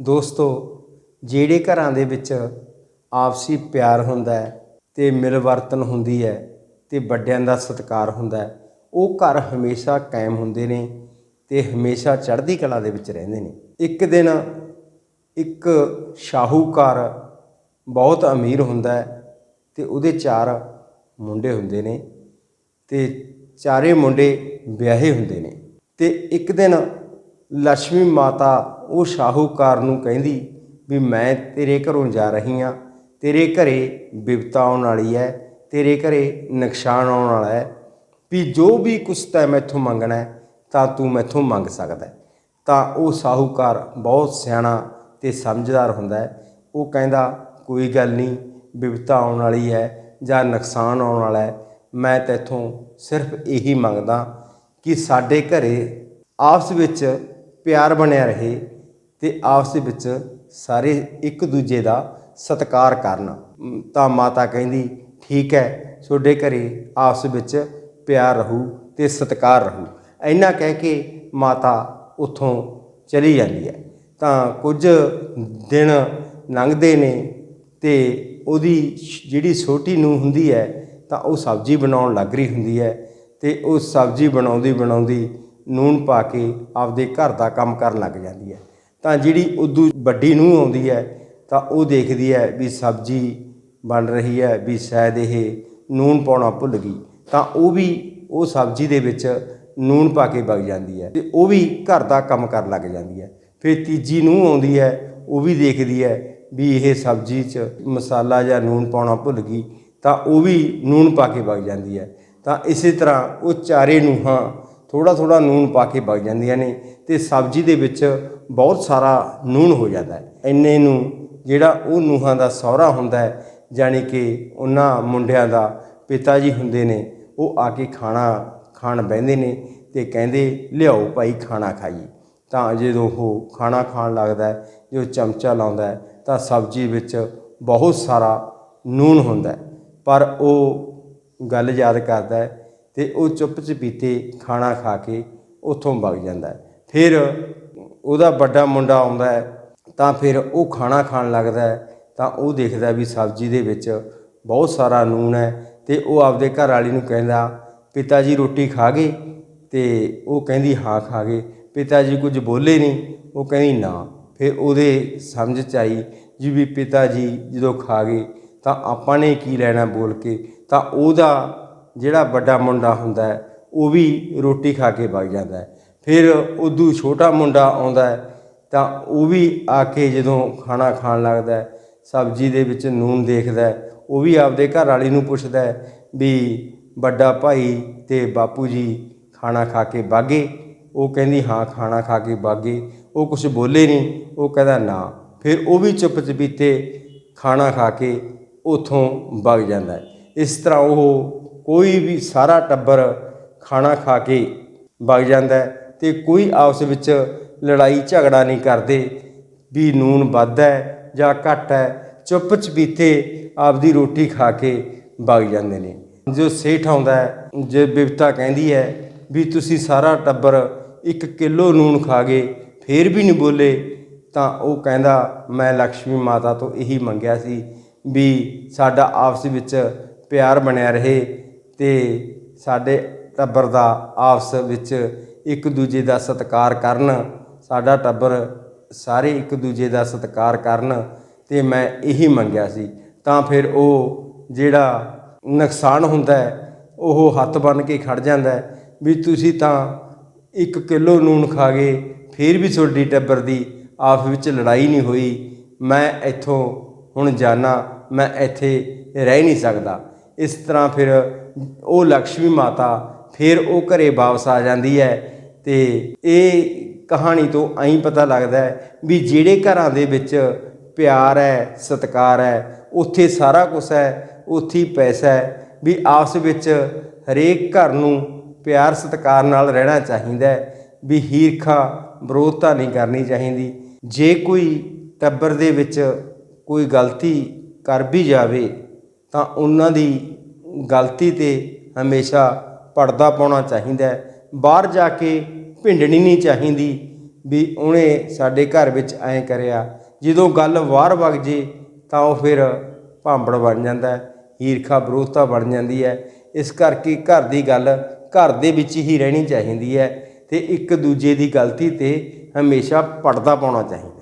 ਦੋਸਤੋ, ਜਿਹੜੇ ਘਰਾਂ ਦੇ ਵਿੱਚ ਆਪਸੀ ਪਿਆਰ ਹੁੰਦਾ ਹੈ ਤੇ ਮਿਲਵਰਤਨ ਹੁੰਦੀ ਹੈ ਤੇ ਵੱਡਿਆਂ ਦਾ ਸਤਿਕਾਰ ਹੁੰਦਾ ਹੈ, ਉਹ ਘਰ ਹਮੇਸ਼ਾ ਕਾਇਮ ਹੁੰਦੇ ਨੇ ਤੇ ਹਮੇਸ਼ਾ ਚੜ੍ਹਦੀ ਕਲਾ ਦੇ ਵਿੱਚ ਰਹਿੰਦੇ ਨੇ। ਇੱਕ ਦਿਨ ਇੱਕ ਸ਼ਾਹੂਕਾਰ ਬਹੁਤ ਅਮੀਰ ਹੁੰਦਾ ਹੈ ਤੇ ਉਹਦੇ ਚਾਰ ਮੁੰਡੇ ਹੁੰਦੇ ਨੇ ਤੇ ਚਾਰੇ ਮੁੰਡੇ ਵਿਆਹੇ ਹੁੰਦੇ ਨੇ ਤੇ ਇੱਕ ਦਿਨ ਲక్ష్ਮੀ ਮਾਤਾ ਉਹ ਸ਼ਾਹੂਕਾਰ ਨੂੰ ਕਹਿੰਦੀ ਵੀ ਮੈਂ ਤੇਰੇ ਘਰੋਂ ਜਾ ਰਹੀ ਹਾਂ, ਤੇਰੇ ਘਰੇ ਬਿਪਤਾ ਆਉਣ ਵਾਲੀ ਹੈ, ਤੇਰੇ ਘਰੇ ਨੁਕਸਾਨ ਆਉਣ ਵਾਲਾ ਹੈ, ਵੀ ਜੋ ਵੀ ਕੁਛ ਤੈ ਮੈਥੋਂ ਮੰਗਣਾ ਤਾਂ ਤੂੰ ਮੈਥੋਂ ਮੰਗ ਸਕਦਾ ਤਾਂ ਉਹ ਸ਼ਾਹੂਕਾਰ ਬਹੁਤ ਸਿਆਣਾ ਤੇ ਸਮਝਦਾਰ ਹੁੰਦਾ ਹੈ। ਉਹ ਕਹਿੰਦਾ, ਕੋਈ ਗੱਲ ਨਹੀਂ, ਬਿਪਤਾ ਆਉਣ ਵਾਲੀ ਹੈ ਜਾਂ ਨੁਕਸਾਨ ਆਉਣ ਵਾਲਾ ਹੈ, ਮੈਂ ਤੇਥੋਂ ਸਿਰਫ ਇਹੀ ਮੰਗਦਾ ਕਿ ਸਾਡੇ ਘਰੇ ਆਪਸ ਵਿੱਚ ਪਿਆਰ ਬਣਿਆ ਰਹੇ ਤੇ ਆਪਸ ਵਿੱਚ ਸਾਰੇ ਇੱਕ ਦੂਜੇ ਦਾ ਸਤਿਕਾਰ ਕਰਨ। ਤਾਂ ਮਾਤਾ ਕਹਿੰਦੀ, ਠੀਕ ਹੈ, ਤੁਹਾਡੇ ਘਰੇ ਆਪਸ ਵਿੱਚ ਪਿਆਰ ਰਹੂ ਤੇ ਸਤਿਕਾਰ ਰਹੂ। ਇੰਨਾ ਕਹਿ ਕੇ ਮਾਤਾ ਉੱਥੋਂ ਚਲੀ ਜਾਂਦੀ ਹੈ। ਤਾਂ ਕੁਝ ਦਿਨ ਲੰਘਦੇ ਨੇ ਤੇ ਉਹਦੀ ਜਿਹੜੀ ਛੋਟੀ ਨੂੰ ਹੁੰਦੀ ਹੈ, ਤਾਂ ਉਹ ਸਬਜ਼ੀ ਬਣਾਉਣ ਲੱਗ ਰਹੀ ਹੁੰਦੀ ਹੈ ਤੇ ਉਹ ਸਬਜ਼ੀ ਬਣਾਉਂਦੀ ਬਣਾਉਂਦੀ ਨੂਣ ਪਾ ਕੇ ਆਪਦੇ ਘਰ ਦਾ ਕੰਮ ਕਰਨ ਲੱਗ ਜਾਂਦੀ ਹੈ। ਤਾਂ ਜਿਹੜੀ ਉਦੋਂ ਵੱਡੀ ਨੂੰ ਆਉਂਦੀ ਹੈ, ਤਾਂ ਉਹ ਦੇਖਦੀ ਹੈ ਵੀ ਸਬਜ਼ੀ ਬਣ ਰਹੀ ਹੈ, ਵੀ ਸ਼ਾਇਦ ਇਹ ਨੂਣ ਪਾਉਣਾ ਭੁੱਲ ਗਈ। ਤਾਂ ਉਹ ਵੀ ਉਹ ਸਬਜ਼ੀ ਦੇ ਵਿੱਚ ਨੂਣ ਪਾ ਕੇ ਵਗ ਜਾਂਦੀ ਹੈ ਤੇ ਉਹ ਵੀ ਘਰ ਦਾ ਕੰਮ ਕਰਨ ਲੱਗ ਜਾਂਦੀ ਹੈ। ਫਿਰ ਤੀਜੀ ਨੂੰ ਆਉਂਦੀ ਹੈ, ਉਹ ਵੀ ਦੇਖਦੀ ਹੈ ਵੀ ਇਹ ਸਬਜ਼ੀ 'ਚ ਮਸਾਲਾ ਜਾਂ ਨੂਣ ਪਾਉਣਾ ਭੁੱਲ ਗਈ, ਤਾਂ ਉਹ ਵੀ ਨੂਣ ਪਾ ਕੇ ਵਗ ਜਾਂਦੀ ਹੈ। ਤਾਂ ਇਸੇ ਤਰ੍ਹਾਂ ਉਹ ਚਾਰੇ ਨੂੰਹਾਂ ਥੋੜਾ ਥੋੜਾ ਨੂਨ ਪਾ ਕੇ ਵਗ ਜਾਂਦੀਆਂ ਨੇ ਤੇ ਸਬਜ਼ੀ ਦੇ ਵਿੱਚ ਬਹੁਤ ਸਾਰਾ ਨੂਨ ਹੋ ਜਾਂਦਾ ਹੈ। ਇੰਨੇ ਨੂੰ ਜਿਹੜਾ ਉਹ ਨੂਹਾਂ ਦਾ ਸਹੁਰਾ ਹੁੰਦਾ ਹੈ, ਜਾਣੀ ਕਿ ਉਹਨਾਂ ਮੁੰਡਿਆਂ ਦਾ ਪਿਤਾ ਜੀ ਹੁੰਦੇ ਨੇ, ਉਹ ਆ ਕੇ ਖਾਣਾ ਖਾਣ ਬਹਿੰਦੇ ਨੇ ਤੇ ਕਹਿੰਦੇ, ਲਿਆਓ ਭਾਈ, ਖਾਣਾ ਖਾਈਏ। ਤਾਂ ਜਦੋਂ ਉਹ ਖਾਣਾ ਖਾਣ ਲੱਗਦਾ ਜੋ ਚਮਚਾ ਲਾਉਂਦਾ ਤਾਂ ਸਬਜ਼ੀ ਵਿੱਚ ਬਹੁਤ ਸਾਰਾ ਨੂਨ ਹੁੰਦਾ ਪਰ ਉਹ ਗੱਲ ਯਾਦ ਕਰਦਾ ਤੇ ਉਹ ਚੁੱਪ ਚਪੀਤੇ ਖਾਣਾ ਖਾ ਕੇ ਉੱਥੋਂ ਵਗ ਜਾਂਦਾ ਹੈ। ਫਿਰ ਉਹਦਾ ਵੱਡਾ ਮੁੰਡਾ ਆਉਂਦਾ ਹੈ, ਤਾਂ ਫਿਰ ਉਹ ਖਾਣਾ ਖਾਣ ਲੱਗਦਾ ਹੈ, ਤਾਂ ਉਹ ਦੇਖਦਾ ਵੀ ਸਬਜ਼ੀ ਦੇ ਵਿੱਚ ਬਹੁਤ ਸਾਰਾ ਨੂਨ ਹੈ ਤੇ ਉਹ ਆਪਦੇ ਘਰ ਵਾਲੀ ਨੂੰ ਕਹਿੰਦਾ ਪਿਤਾ ਜੀ ਰੋਟੀ ਖਾ ਗਏ? ਤੇ ਉਹ ਕਹਿੰਦੀ, ਹਾਂ, ਖਾ ਗਏ। ਪਿਤਾ ਜੀ ਕੁਝ ਬੋਲੇ ਨਹੀਂ, ਉਹ ਕਹਿੰਦੀ, ਨਾ। ਫਿਰ ਉਹਦੇ ਸਮਝ ਚ ਆਈ ਜੀ ਵੀ ਪਿਤਾ ਜੀ ਜਦੋਂ ਖਾ ਗਏ, ਤਾਂ ਆਪਾਂ ਨੇ ਕੀ ਲੈਣਾ ਬੋਲ ਕੇ, ਤਾਂ ਉਹਦਾ ਜਿਹੜਾ ਵੱਡਾ ਮੁੰਡਾ ਹੁੰਦਾ ਹੈ, ਉਹ ਵੀ ਰੋਟੀ ਖਾ ਕੇ ਵਗ ਜਾਂਦਾ ਹੈ। ਫਿਰ ਉਦੋਂ ਛੋਟਾ ਮੁੰਡਾ ਆਉਂਦਾ ਹੈ, ਤਾਂ ਉਹ ਵੀ ਆ ਕੇ ਜਦੋਂ ਖਾਣਾ ਖਾਣ ਲੱਗਦਾ ਹੈ, ਸਬਜ਼ੀ ਦੇ ਵਿੱਚ ਨੂਨ ਦੇਖਦਾ ਹੈ, ਉਹ ਵੀ ਆਪਦੇ ਘਰ ਵਾਲੀ ਨੂੰ ਪੁੱਛਦਾ ਹੈ ਵੀ ਵੱਡਾ ਭਾਈ ਤੇ ਬਾਪੂ ਜੀ ਖਾਣਾ ਖਾ ਕੇ ਬਾਗੇ ਉਹ ਕਹਿੰਦੀ, ਹਾਂ, ਖਾਣਾ ਖਾ ਕੇ ਬਾਗੇ ਉਹ ਕੁਝ ਬੋਲੇ ਨਹੀਂ, ਉਹ ਕਹਿੰਦਾ, ਨਾ। ਫਿਰ ਉਹ ਵੀ ਚੁੱਪ ਚਪੀਤੇ ਖਾਣਾ ਖਾ ਕੇ ਉਥੋਂ ਵਗ ਜਾਂਦਾ ਇਸ ਤਰ੍ਹਾਂ ਉਹ ਕੋਈ ਵੀ ਸਾਰਾ ਟੱਬਰ ਖਾਣਾ ਖਾ ਕੇ ਵਗ ਜਾਂਦਾ ਹੈ ਤੇ ਕੋਈ ਆਪਸ ਵਿੱਚ ਲੜਾਈ ਝਗੜਾ ਨਹੀਂ ਕਰਦੇ। ਵੀ ਨੂਨ ਵੱਧ ਹੈ ਜਾਂ ਘੱਟ ਹੈ, ਚੁੱਪ ਚਪੀਤੇ ਆਪਦੀ ਰੋਟੀ ਖਾ ਕੇ ਵਗ ਜਾਂਦੇ ਨੇ। ਜੋ ਸੇਠ ਆਉਂਦਾ ਜੇ ਬਿਪਤਾ ਕਹਿੰਦੀ ਹੈ ਵੀ ਤੁਸੀਂ ਸਾਰਾ ਟੱਬਰ 1 ਕਿਲੋ ਨੂਨ ਖਾ ਗਏ, ਫੇਰ ਵੀ ਨਹੀਂ ਬੋਲੇ, ਤਾਂ ਉਹ ਕਹਿੰਦਾ, ਮੈਂ ਲక్ష్ਮੀ ਮਾਤਾ ਤੋਂ ਇਹੀ ਮੰਗਿਆ ਸੀ ਵੀ ਸਾਡਾ ਆਪਸ ਵਿੱਚ ਪਿਆਰ ਬਣਿਆ ਰਹੇ ਤੇ ਸਾਡੇ ਟੱਬਰ ਦਾ ਆਪਸ ਵਿੱਚ ਇੱਕ ਦੂਜੇ ਦਾ ਸਤਿਕਾਰ ਕਰਨ, ਸਾਡਾ ਟੱਬਰ ਸਾਰੇ ਇੱਕ ਦੂਜੇ ਦਾ ਸਤਿਕਾਰ ਕਰਨ ਤੇ ਮੈਂ ਇਹੀ ਮੰਗਿਆ ਸੀ। ਤਾਂ ਫਿਰ ਉਹ ਜਿਹੜਾ ਨੁਕਸਾਨ ਹੁੰਦਾ ਉਹ ਹੱਥ ਬੰਨ ਕੇ ਖੜ ਜਾਂਦਾ ਵੀ ਤੁਸੀਂ ਤਾਂ 1 ਕਿਲੋ ਨੂਨ ਖਾ ਗਏ ਫਿਰ ਵੀ ਤੁਹਾਡੀ ਟੱਬਰ ਦੀ ਆਪਸ ਵਿੱਚ ਲੜਾਈ ਨਹੀਂ ਹੋਈ। ਮੈਂ ਇੱਥੋਂ ਹੁਣ ਜਾਣਾ ਮੈਂ ਇੱਥੇ ਰਹਿ ਨਹੀਂ ਸਕਦਾ। ਇਸ ਤਰ੍ਹਾਂ ਫਿਰ ਉਹ ਲక్ష్ਮੀ ਮਾਤਾ ਫਿਰ ਉਹ ਘਰੇ ਵਾਪਸ ਆ ਜਾਂਦੀ ਹੈ ਤੇ ਇਹ ਕਹਾਣੀ ਤੋਂ ਐਂ ਪਤਾ ਲੱਗਦਾ ਹੈ ਵੀ ਜਿਹੜੇ ਘਰਾਂ ਦੇ ਵਿੱਚ ਪਿਆਰ ਹੈ, ਸਤਿਕਾਰ ਹੈ, ਉੱਥੇ ਸਾਰਾ ਕੁਝ ਹੈ, ਉੱਥੇ ਪੈਸਾ ਹੈ, ਵੀ ਆਪਸ ਵਿੱਚ ਹਰੇਕ ਘਰ ਨੂੰ ਪਿਆਰ, ਸਤਿਕਾਰ ਨਾਲ ਰਹਿਣਾ ਚਾਹੀਦਾ ਹੈ, ਵੀ ਹੀਰਖਾ ਵਿਰੋਧਤਾ ਨਹੀਂ ਕਰਨੀ ਚਾਹੀਦੀ। ਜੇ ਕੋਈ ਟੱਬਰ ਦੇ ਵਿੱਚ ਕੋਈ ਗਲਤੀ ਕਰ ਵੀ ਜਾਵੇ ਤਾਂ ਉਹਨਾਂ ਦੀ ਗਲਤੀ ਤੇ ਹਮੇਸ਼ਾ ਪਰਦਾ ਪਾਉਣਾ ਚਾਹੀਦਾ ਬਾਹਰ ਜਾ ਕੇ ਭਿੰਡਣੀ ਨਹੀਂ ਚਾਹੀਦੀ ਵੀ ਉਹਨੇ ਸਾਡੇ ਘਰ ਵਿੱਚ ਐਂ ਕਰਿਆ। ਜਦੋਂ ਗੱਲ ਬਾਹਰ ਵਗ ਜੇ ਤਾਂ ਉਹ ਫਿਰ ਭਾਂਬੜ ਬਣ ਜਾਂਦਾ ਹੈ ਈਰਖਾ ਵਿਰੋਧਤਾ ਬਣ ਜਾਂਦੀ ਹੈ। ਇਸ ਕਰਕੇ ਘਰ ਦੀ ਗੱਲ ਘਰ ਦੇ ਵਿੱਚ ਹੀ ਰਹਿਣੀ ਚਾਹੀਦੀ ਹੈ ਤੇ ਇੱਕ ਦੂਜੇ ਦੀ ਗਲਤੀ ਤੇ ਹਮੇਸ਼ਾ ਪਰਦਾ ਪਾਉਣਾ ਚਾਹੀਦਾ